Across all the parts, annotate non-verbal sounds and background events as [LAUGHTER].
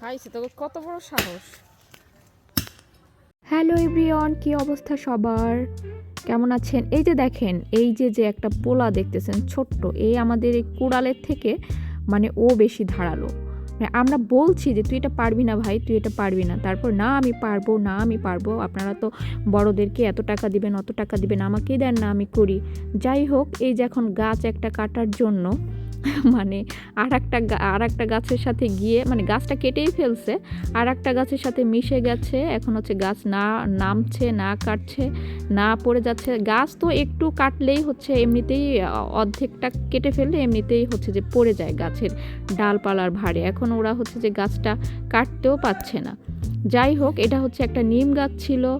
খাইছে, তোকে কত বড় সাহস। হ্যালো এভরিওয়ান, কি অবস্থা সবার? কেমন আছেন? এই যে দেখেন, এই যে যে একটা পোলা দেখতেছেন, ছোট্ট এই আমাদের এই কুড়ালের থেকে মানে ও বেশি ধারালো। মানে আমরা বলছি যে, তুই এটা পারবি না ভাই, তুই এটা পারবি না। তারপর, না, আমি পারব, না, আমি পারব। আপনারা তো বড়দেরকে এত টাকা দিবেন, অত টাকা দিবেন, আমাকেই দেন না, আমি করি। যাই হোক, এই যে এখন গাছ একটা কাটার জন্য [LAUGHS] মানে আর একটা আর একটা গাছের সাথে গিয়ে মানে গাছটা কেটেই ফেলছে আর একটা গাছের সাথে মিশে গেছে, এখন হচ্ছে গাছ না, নামছে, না কাটছে, না পড়ে যাচ্ছে। গাছ তো একটু কাটলেই হচ্ছে এমনিতেই অর্ধেকটা কেটে ফেললে এমনিতেই হচ্ছে যে পড়ে যায় গাছের ডালপালার ভারে এখন ওরা হচ্ছে যে গাছটা কাটতেও পাচ্ছে না। যাই হোক, এটা হচ্ছে একটা নিম গাছ ছিল।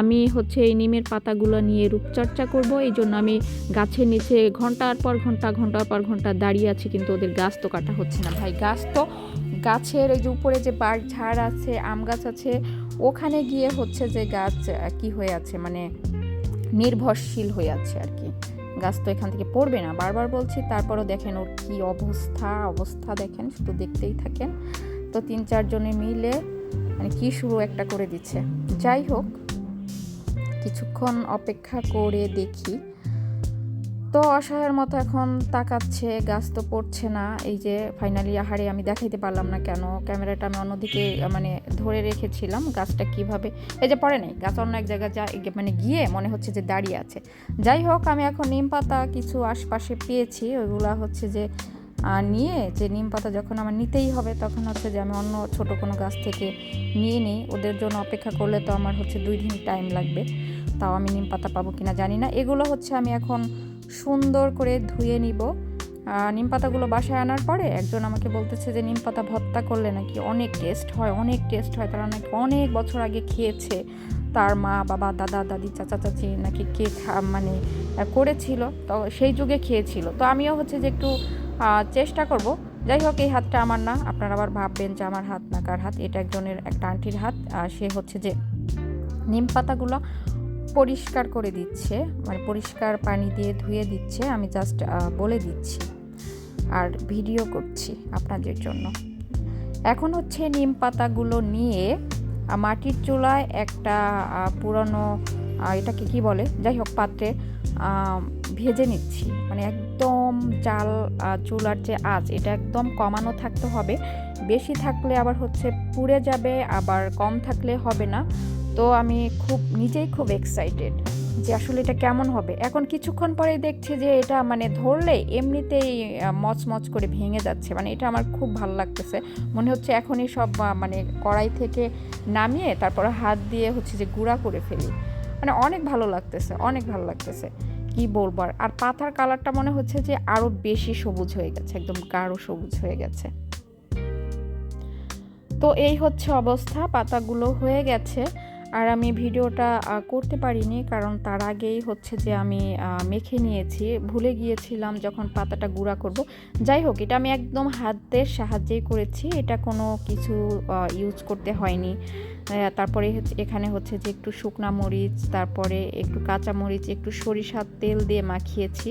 আমি হচ্ছে এই নিমের পাতাগুলো নিয়ে রূপচর্চা করব, এই জন্য আমি গাছের নিচে ঘণ্টার পর ঘণ্টা, ঘণ্টার পর ঘণ্টা দাঁড়িয়ে আছি, কিন্তু ওদের গাছ তো কাটা হচ্ছে না। ভাই, গাছ তো গাছের এই যে উপরে যে বাঘ ঝাড় আছে, আম গাছ আছে, ওখানে গিয়ে হচ্ছে যে গাছ কি হয়ে আছে মানে নির্ভরশীল হয়ে আছে আর কি। গাছ তো এখান থেকে পড়বে না। বারবার বলছি, তারপরও দেখেন ওর কি অবস্থা অবস্থা দেখেন, শুধু দেখতেই থাকেন। তো তিন চারজনে মিলে মানে কি শুরু একটা করে দিচ্ছে। যাই হোক কিছুক্ষণ অপেক্ষা করে দেখি। তো অসহায়ের মতো এখন তাকাচ্ছে, গাছ তো পড়ছে না। এই যে ফাইনালি আহারে আমি দেখাইতে পারলাম না কেন? ক্যামেরাটা আমি অন্যদিকে মানে ধরে রেখেছিলাম গাছটা কীভাবে। এই যে পড়ে নেই, গাছ অন্য এক জায়গায় যা মানে গিয়ে মনে হচ্ছে যে দাঁড়িয়ে আছে। যাই হোক, আমি এখন নিম পাতা কিছু আশপাশে পেয়েছি। ওইগুলা হচ্ছে যে আহ, নিয়ে যে নিম পাতা যখন আমার নিতেই হবে তখন হচ্ছে যে আমি অন্য ছোট কোনো গাছ থেকে নিয়ে নিই। ওদের জন্য অপেক্ষা করলে তো আমার হচ্ছে দুই দিন টাইম লাগবে। তাও আমি নিম পাতা পাবো কিনা জানি না। এগুলো হচ্ছে আমি এখন সুন্দর করে ধুয়ে নিব। নিম পাতাগুলো বাসায় আনার পরে একজন আমাকে বলতেছে যে নিম পাতা ভর্তা করলে নাকি অনেক টেস্ট হয় অনেক টেস্ট হয়। তারা নাকি অনেক বছর আগে খেয়েছে। তার মা বাবা দাদা দাদি চাচা চাচি নাকি কে খা- মানে করেছিল। তো সেই যুগে খেয়েছিল। তো আমিও হচ্ছে যে একটু চেষ্টা করব। যাই হোক, এই হাতটা আমার না। আপনারা আবার ভাববেন যে আমার হাত না কার হাত? এটা একজনের একটা আন্টির হাত, আর সে হচ্ছে যে নিম পাতাগুলো পরিষ্কার করে দিচ্ছে মানে পরিষ্কার পানি দিয়ে ধুয়ে দিচ্ছে, আমি জাস্ট বলে দিচ্ছি আর ভিডিও করছি আপনাদের জন্য। এখন হচ্ছে নিম পাতাগুলো নিয়ে মাটির চুলায় একটা পুরনো এটাকে কি বলে? যাই হোক, পাত্রে ভেজে নিচ্ছি। মানে একদম জাল আহ, চুলার যে আঁচ এটা একদম কমানো থাকতে হবে। বেশি থাকলে আবার হচ্ছে পুড়ে যাবে আবার কম থাকলে হবে না। তো আমি খুব নিজেই খুব এক্সাইটেড যে আসলে এটা কেমন হবে। এখন কিছুক্ষণ পরে দেখছি যে এটা মানে ধরলে এমনিতেই মচমচ করে ভেঙে যাচ্ছে। মানে এটা আমার খুব ভালো লাগতেছে। মনে হচ্ছে এখনই সব মানে কড়াই থেকে নামিয়ে তারপর হাত দিয়ে হচ্ছে যে গুঁড়া করে ফেলি। মানে অনেক ভালো লাগতেছে অনেক ভালো লাগতেছে। কি বলব আর পাতার কালারটা মনে হচ্ছে যে আরও বেশি সবুজ হয়ে গেছে, একদম গাঢ় সবুজ হয়ে গেছে। তো এই হচ্ছে অবস্থা, পাতাগুলো হয়ে গেছে। আর আমি ভিডিওটা করতে পারিনি কারণ তার আগেই হচ্ছে যে আমি মেখে নিয়েছি। ভুলে গিয়েছিলাম যখন পাতাটা গুঁড়া করব। যাই হোক, এটা আমি একদম হাতের সাহায্যেই করেছি। এটা কোনো কিছু ইউজ করতে হয়নি। তারপরে এখানে হচ্ছে যে একটু শুকনা মরিচ, তারপরে একটু কাঁচা মরিচ, একটু সরিষার তেল দিয়ে মাখিয়েছি।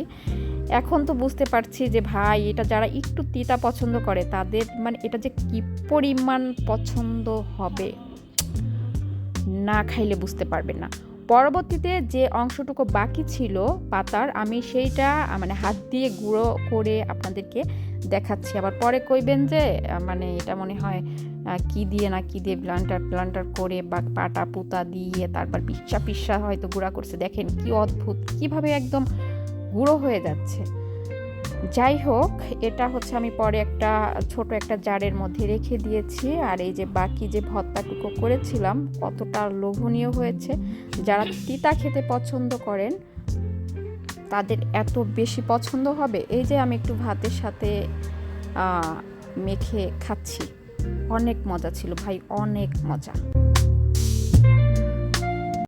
এখন তো বুঝতে পারছি যে ভাই, এটা যারা একটু তিতা পছন্দ করে, তাদের মানে এটা যে কি পরিমাণ পছন্দ হবে। না খাইলে বুঝতে পারবেন না। পরবর্তীতে যে অংশটুকু বাকি ছিল পাতার, আমি সেইটা মানে হাত দিয়ে গুঁড়ো করে আপনাদেরকে দেখাচ্ছি। আবার পরে কইবেন যে মানে এটা মনে হয় কি দিয়ে না কি দিয়ে ব্লান্টার প্লান্টার করে বা পাটা পুতা দিয়ে তারপর পিসা পিসা হয়তো গুঁড়া করছে। দেখেন কি অদ্ভুত, কীভাবে একদম গুঁড়ো হয়ে যাচ্ছে। যাই হোক এটা হচ্ছে আমি পরে একটা ছোট একটা জারের মধ্যে রেখে দিয়েছি। আর এই যে বাকি যে ভর্তাটুকু করেছিলাম, কতটা লোভনীয় হয়েছে। যারা তিতা খেতে পছন্দ করেন, তাদের এত বেশি পছন্দ হবে। এই যে আমি একটু ভাতের সাথে মেখে খাচ্ছি। অনেক মজা ছিল ভাই, অনেক মজা।